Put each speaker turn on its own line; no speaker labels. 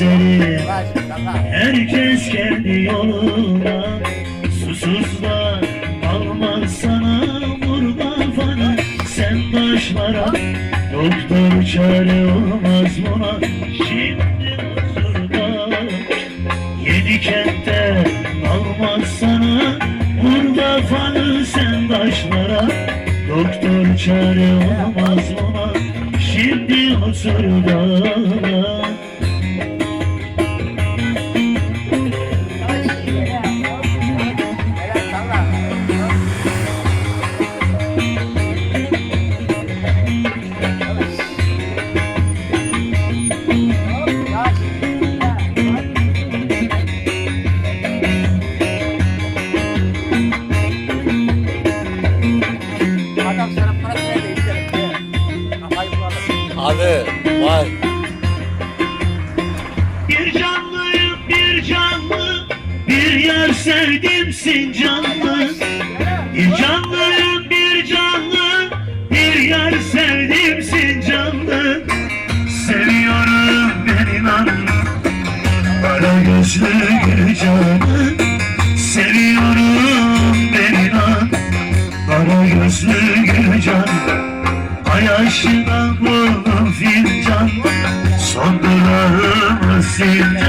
güzelim Herkes kendi yoluna. Susuzlar almaz sana Vur kafanı sen taşlara Doktor çare olmaz buna. Şimdi huzurda Yedi kentte almaz sana. Vur kafanı sen taşlara Doktor çare olmaz buna. Şimdi huzurda
Abi vay.
Bir canlıyım bir canlı Bir yer sevdimsin canlı. Bir canlıyım bir canlı Bir yer sevdimsin canlı. Seviyorum ben inan Kara gözlü gül canı Seviyorum ben inan Kara gözlü gül canı Ay aşkına buldum fincan? Son durağımı sincan Senin gibi